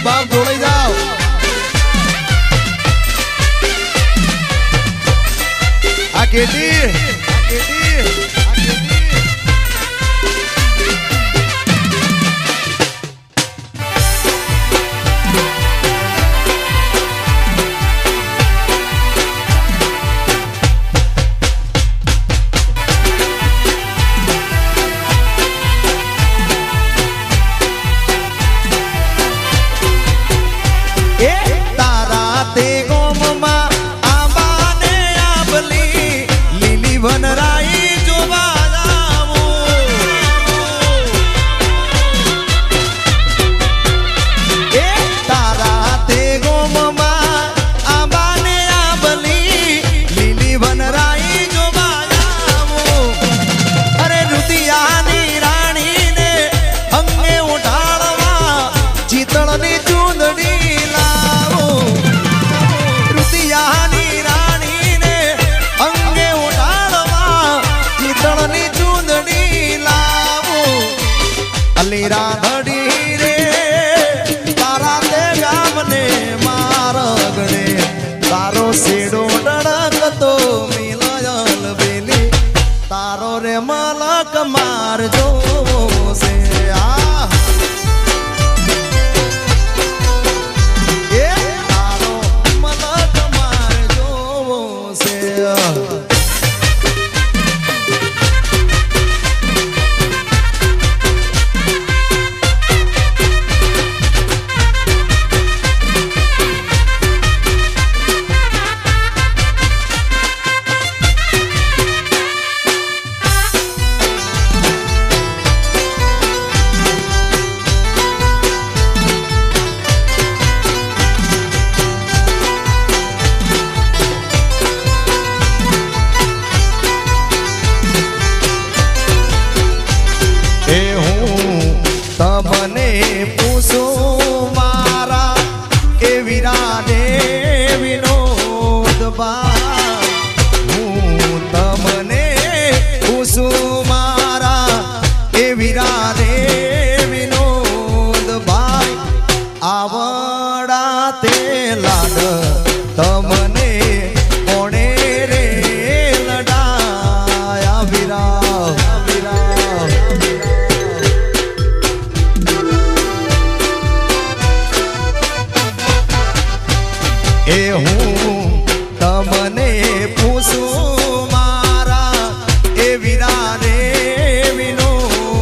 જાઓ બાપ જોડાઈ જાઓ. આ કેટી આ કેટી. Yeah. પૂછું મારા એ વીરાને વિનોદ બા. હું તમને પૂછું મારા એ વીરાને વિનોદ ભાઈ આવ એ હું તમને પૂછું